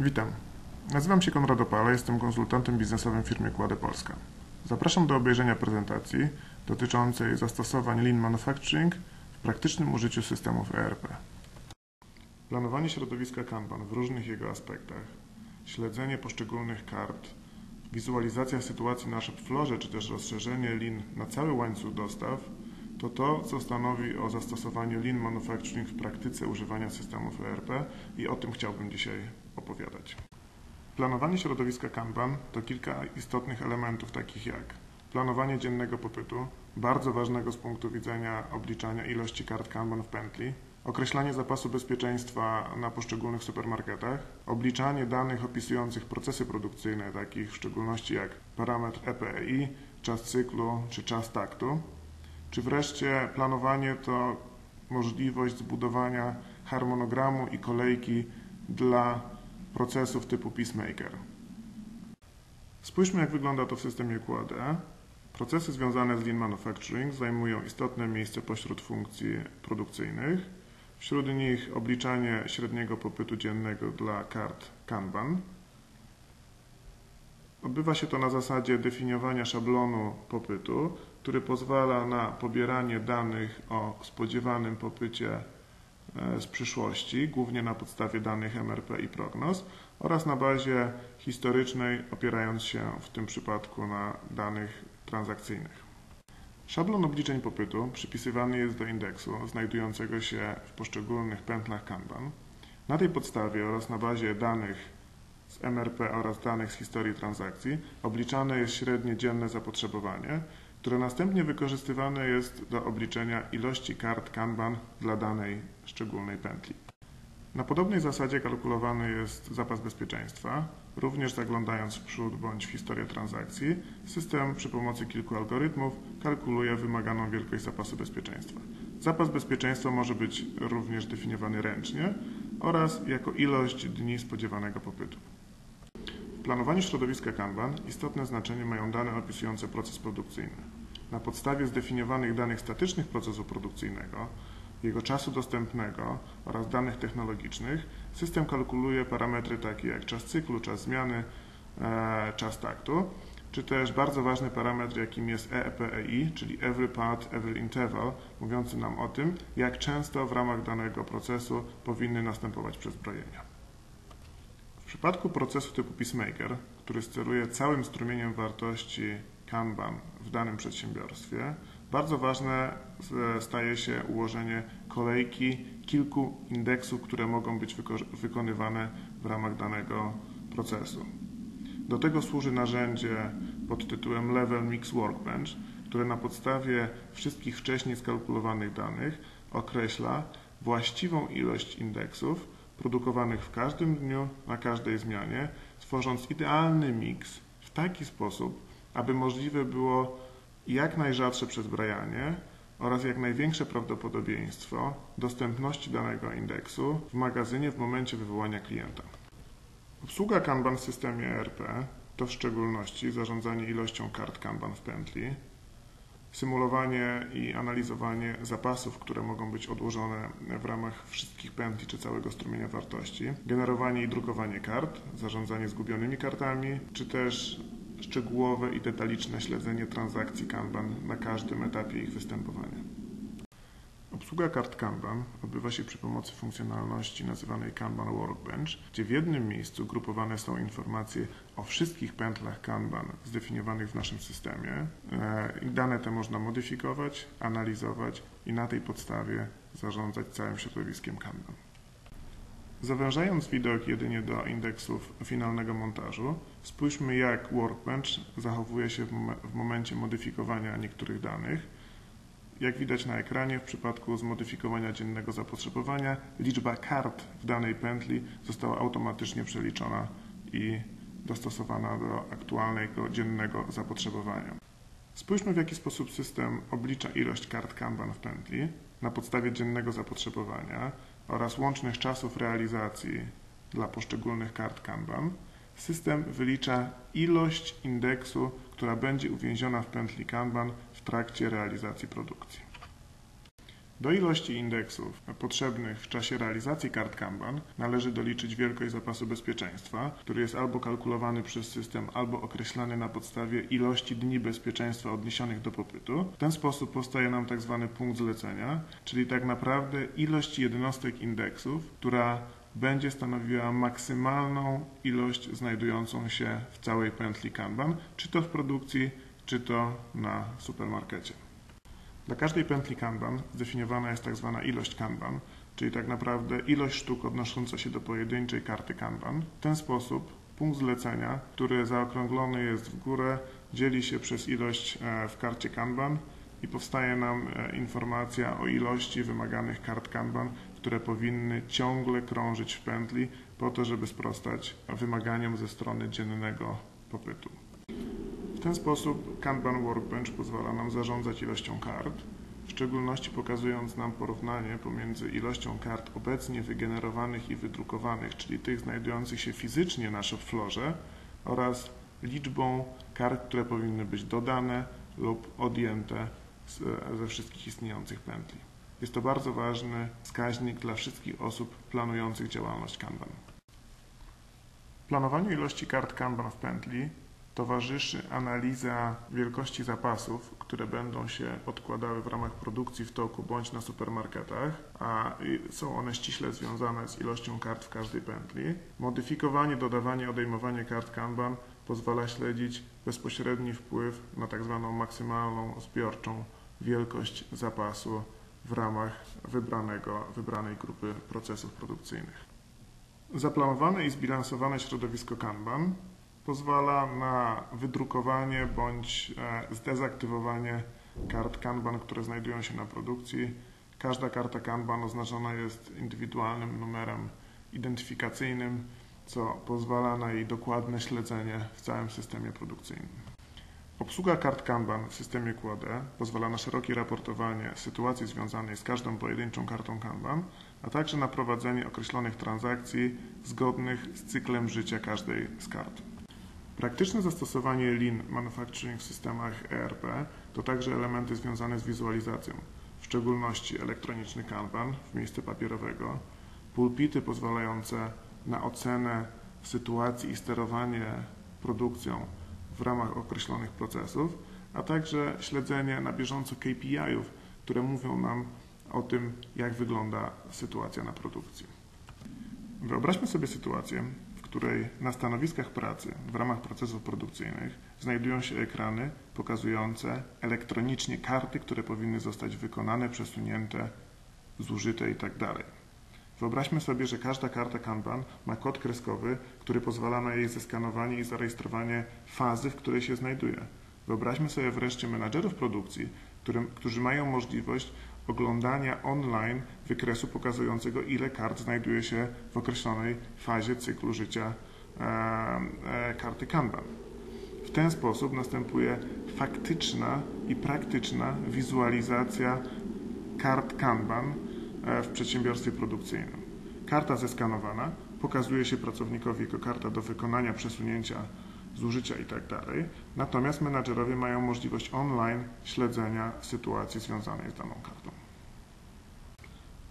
Witam. Nazywam się Konrad Opala, jestem konsultantem biznesowym w firmie Kładę Polska. Zapraszam do obejrzenia prezentacji dotyczącej zastosowań Lean Manufacturing w praktycznym użyciu systemów ERP. Planowanie środowiska Kanban w różnych jego aspektach, śledzenie poszczególnych kart, wizualizacja sytuacji na shopfloorze czy też rozszerzenie Lean na cały łańcuch dostaw to to, co stanowi o zastosowaniu Lean Manufacturing w praktyce używania systemów ERP i o tym chciałbym dzisiaj opowiadać. Planowanie środowiska Kanban to kilka istotnych elementów takich jak planowanie dziennego popytu, bardzo ważnego z punktu widzenia obliczania ilości kart Kanban w pętli, określanie zapasu bezpieczeństwa na poszczególnych supermarketach, obliczanie danych opisujących procesy produkcyjne, takich w szczególności jak parametr EPEI, czas cyklu czy czas taktu, czy wreszcie planowanie to możliwość zbudowania harmonogramu i kolejki dla procesów typu Peacemaker. Spójrzmy jak wygląda to w systemie QAD. Procesy związane z Lean Manufacturing zajmują istotne miejsce pośród funkcji produkcyjnych. Wśród nich obliczanie średniego popytu dziennego dla kart Kanban. Odbywa się to na zasadzie definiowania szablonu popytu, który pozwala na pobieranie danych o spodziewanym popycie z przyszłości, głównie na podstawie danych MRP i prognoz oraz na bazie historycznej, opierając się w tym przypadku na danych transakcyjnych. Szablon obliczeń popytu przypisywany jest do indeksu znajdującego się w poszczególnych pętlach Kanban. Na tej podstawie oraz na bazie danych z MRP oraz danych z historii transakcji obliczane jest średnie dzienne zapotrzebowanie, które następnie wykorzystywane jest do obliczenia ilości kart Kanban dla danej szczególnej pętli. Na podobnej zasadzie kalkulowany jest zapas bezpieczeństwa. Również zaglądając w przód bądź w historię transakcji, system przy pomocy kilku algorytmów kalkuluje wymaganą wielkość zapasu bezpieczeństwa. Zapas bezpieczeństwa może być również definiowany ręcznie oraz jako ilość dni spodziewanego popytu. W planowaniu środowiska Kanban istotne znaczenie mają dane opisujące proces produkcyjny. Na podstawie zdefiniowanych danych statycznych procesu produkcyjnego, jego czasu dostępnego oraz danych technologicznych, system kalkuluje parametry takie jak czas cyklu, czas zmiany, e, czas taktu, czy też bardzo ważny parametr, jakim jest EEPEI, czyli Every Part, Every Interval, mówiący nam o tym, jak często w ramach danego procesu powinny następować przezbrojenia. W przypadku procesu typu Peacemaker, który steruje całym strumieniem wartości Kanban w danym przedsiębiorstwie, bardzo ważne staje się ułożenie kolejki kilku indeksów, które mogą być wykonywane w ramach danego procesu. Do tego służy narzędzie pod tytułem Level Mix Workbench, które na podstawie wszystkich wcześniej skalkulowanych danych określa właściwą ilość indeksów produkowanych w każdym dniu, na każdej zmianie, tworząc idealny miks w taki sposób, aby możliwe było jak najrzadsze przezbrajanie oraz jak największe prawdopodobieństwo dostępności danego indeksu w magazynie w momencie wywołania klienta. Obsługa Kanban w systemie ERP to w szczególności zarządzanie ilością kart Kanban w pętli, symulowanie i analizowanie zapasów, które mogą być odłożone w ramach wszystkich pętli czy całego strumienia wartości, generowanie i drukowanie kart, zarządzanie zgubionymi kartami, czy też szczegółowe i detaliczne śledzenie transakcji Kanban na każdym etapie ich występowania. Obsługa kart Kanban odbywa się przy pomocy funkcjonalności nazywanej Kanban Workbench, gdzie w jednym miejscu grupowane są informacje o wszystkich pętlach Kanban zdefiniowanych w naszym systemie. E, dane te można modyfikować, analizować i na tej podstawie zarządzać całym środowiskiem Kanban. Zawężając widok jedynie do indeksów finalnego montażu, spójrzmy jak Workbench zachowuje się w momencie modyfikowania niektórych danych. Jak widać na ekranie, w przypadku zmodyfikowania dziennego zapotrzebowania, liczba kart w danej pętli została automatycznie przeliczona i dostosowana do aktualnego dziennego zapotrzebowania. Spójrzmy w jaki sposób system oblicza ilość kart Kanban w pętli na podstawie dziennego zapotrzebowania oraz łącznych czasów realizacji dla poszczególnych kart Kanban, system wylicza ilość indeksu, która będzie uwięziona w pętli Kanban w trakcie realizacji produkcji. Do ilości indeksów potrzebnych w czasie realizacji kart Kanban należy doliczyć wielkość zapasu bezpieczeństwa, który jest albo kalkulowany przez system, albo określany na podstawie ilości dni bezpieczeństwa odniesionych do popytu. W ten sposób powstaje nam tak zwany punkt zlecenia, czyli tak naprawdę ilość jednostek indeksów, która będzie stanowiła maksymalną ilość znajdującą się w całej pętli Kanban, czy to w produkcji, czy to na supermarkecie. Dla każdej pętli Kanban zdefiniowana jest tak zwana ilość Kanban, czyli tak naprawdę ilość sztuk odnosząca się do pojedynczej karty Kanban. W ten sposób punkt zlecenia, który zaokrąglony jest w górę, dzieli się przez ilość e, w karcie Kanban i powstaje nam e, informacja o ilości wymaganych kart Kanban, które powinny ciągle krążyć w pętli po to, żeby sprostać wymaganiom ze strony dziennego popytu. W ten sposób Kanban Workbench pozwala nam zarządzać ilością kart, w szczególności pokazując nam porównanie pomiędzy ilością kart obecnie wygenerowanych i wydrukowanych, czyli tych znajdujących się fizycznie na shopfloorze oraz liczbą kart, które powinny być dodane lub odjęte ze wszystkich istniejących pętli. Jest to bardzo ważny wskaźnik dla wszystkich osób planujących działalność Kanban. Planowaniu ilości kart Kanban w pętli towarzyszy analiza wielkości zapasów, które będą się odkładały w ramach produkcji w toku bądź na supermarketach, a są one ściśle związane z ilością kart w każdej pętli. Modyfikowanie, dodawanie, odejmowanie kart Kanban pozwala śledzić bezpośredni wpływ na tzw. Tak maksymalną zbiorczą wielkość zapasu w ramach wybranego, wybranej grupy procesów produkcyjnych. Zaplanowane i zbilansowane środowisko Kanban pozwala na wydrukowanie bądź e, zdezaktywowanie kart Kanban, które znajdują się na produkcji. Każda karta Kanban oznaczona jest indywidualnym numerem identyfikacyjnym, co pozwala na jej dokładne śledzenie w całym systemie produkcyjnym. Obsługa kart Kanban w systemie QAD pozwala na szerokie raportowanie sytuacji związanej z każdą pojedynczą kartą Kanban, a także na prowadzenie określonych transakcji zgodnych z cyklem życia każdej z kart. Praktyczne zastosowanie Lean Manufacturing w systemach ERP to także elementy związane z wizualizacją, w szczególności elektroniczny Kanban w miejsce papierowego, pulpity pozwalające na ocenę sytuacji i sterowanie produkcją w ramach określonych procesów, a także śledzenie na bieżąco KPI-ów, które mówią nam o tym, jak wygląda sytuacja na produkcji. Wyobraźmy sobie sytuację, której na stanowiskach pracy w ramach procesów produkcyjnych znajdują się ekrany pokazujące elektronicznie karty, które powinny zostać wykonane, przesunięte, zużyte itd. Tak Wyobraźmy sobie, że każda karta Kanban ma kod kreskowy, który pozwala na jej zeskanowanie i zarejestrowanie fazy, w której się znajduje. Wyobraźmy sobie wreszcie menadżerów produkcji, którym, którzy mają możliwość oglądania online wykresu pokazującego, ile kart znajduje się w określonej fazie cyklu życia e, karty Kanban. W ten sposób następuje faktyczna i praktyczna wizualizacja kart Kanban e, w przedsiębiorstwie produkcyjnym. Karta zeskanowana pokazuje się pracownikowi jako karta do wykonania przesunięcia zużycia itd. Tak Natomiast menadżerowie mają możliwość online śledzenia sytuacji związanej z daną kartą.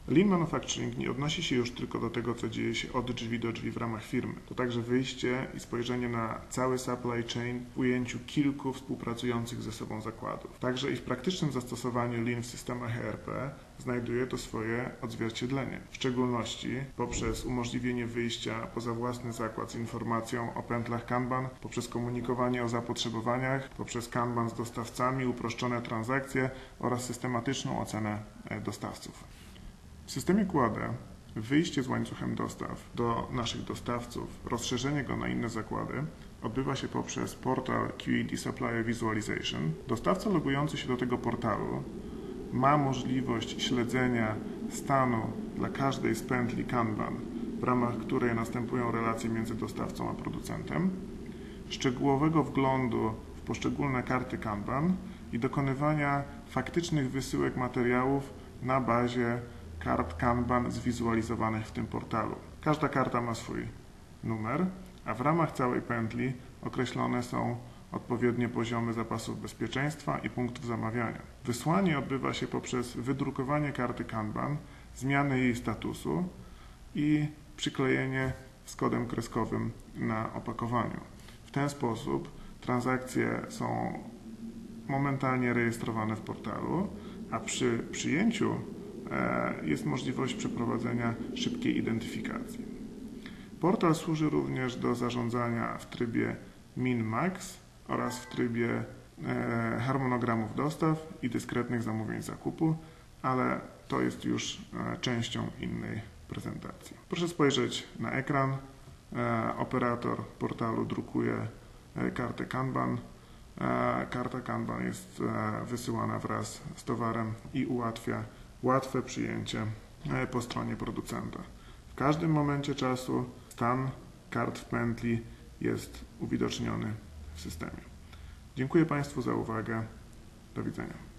Lean Manufacturing nie odnosi się już tylko do tego, co dzieje się od drzwi do drzwi w ramach firmy. To także wyjście i spojrzenie na cały supply chain w ujęciu kilku współpracujących ze sobą zakładów. Także i w praktycznym zastosowaniu Lean w systemach ERP znajduje to swoje odzwierciedlenie. W szczególności poprzez umożliwienie wyjścia poza własny zakład z informacją o pętlach Kanban, poprzez komunikowanie o zapotrzebowaniach, poprzez Kanban z dostawcami, uproszczone transakcje oraz systematyczną ocenę e, dostawców. W systemie QAD wyjście z łańcuchem dostaw do naszych dostawców, rozszerzenie go na inne zakłady odbywa się poprzez portal QED Supplier Visualization. Dostawca logujący się do tego portalu ma możliwość śledzenia stanu dla każdej z pętli Kanban, w ramach której następują relacje między dostawcą a producentem, szczegółowego wglądu w poszczególne karty Kanban i dokonywania faktycznych wysyłek materiałów na bazie kart Kanban zwizualizowanych w tym portalu. Każda karta ma swój numer, a w ramach całej pętli określone są odpowiednie poziomy zapasów bezpieczeństwa i punktów zamawiania. Wysłanie odbywa się poprzez wydrukowanie karty Kanban, zmianę jej statusu i przyklejenie z kodem kreskowym na opakowaniu. W ten sposób transakcje są momentalnie rejestrowane w portalu, a przy przyjęciu jest możliwość przeprowadzenia szybkiej identyfikacji. Portal służy również do zarządzania w trybie min-max oraz w trybie e, harmonogramów dostaw i dyskretnych zamówień zakupu, ale to jest już e, częścią innej prezentacji. Proszę spojrzeć na ekran. E, Operator portalu drukuje e, kartę Kanban. E, Karta Kanban jest e, wysyłana wraz z towarem i ułatwia łatwe przyjęcie e, po stronie producenta. W każdym momencie czasu stan kart w pętli jest uwidoczniony w systemie. Dziękuję Państwu za uwagę. Do widzenia.